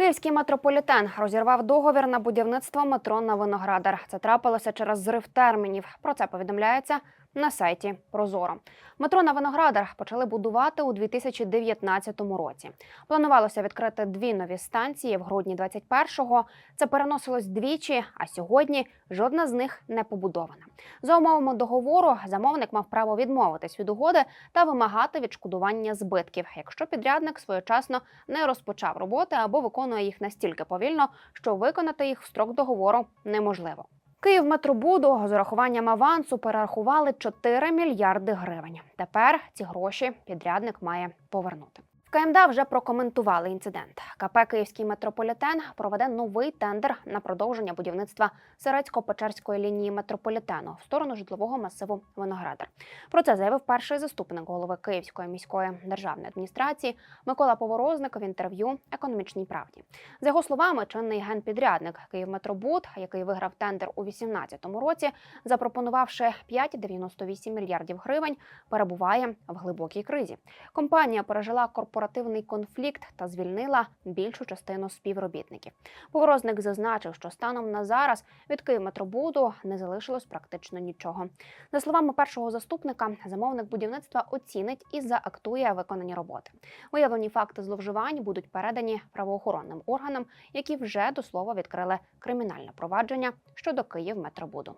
Київський метрополітен розірвав договір на будівництво метро на Виноградар. Це трапилося через зрив термінів. Про це повідомляється на сайті Прозоро. Метро на Виноградар почали будувати у 2019 році. Планувалося відкрити дві нові станції в грудні 21-го. Це переносилось двічі, а сьогодні жодна з них не побудована. За умовами договору замовник мав право відмовитись від угоди та вимагати відшкодування збитків, якщо підрядник своєчасно не розпочав роботи або виконує їх настільки повільно, що виконати їх в строк договору неможливо. Київметробуду з урахуванням авансу перерахували 4 мільярди гривень. Тепер ці гроші підрядник має повернути. В КМДА вже прокоментували інцидент. КП Київський метрополітен проведе новий тендер на продовження будівництва Сирецько-Печерської лінії метрополітену в сторону житлового масиву Виноградар. Про це заявив перший заступник голови Київської міської державної адміністрації Микола Поворозник в інтерв'ю економічній правді. За його словами, чинний генпідрядник Київметробуд, який виграв тендер у 2018 році, запропонувавши 5,98 мільярдів гривень, перебуває в глибокій кризі. Компанія пережила корпоративний конфлікт та звільнила більшу частину співробітників. Поворозник зазначив, що станом на зараз від Київметробуду не залишилось практично нічого. За словами першого заступника, замовник будівництва оцінить і заактує виконані роботи. Виявлені факти зловживань будуть передані правоохоронним органам, які вже до слова відкрили кримінальне провадження щодо Київметробуду.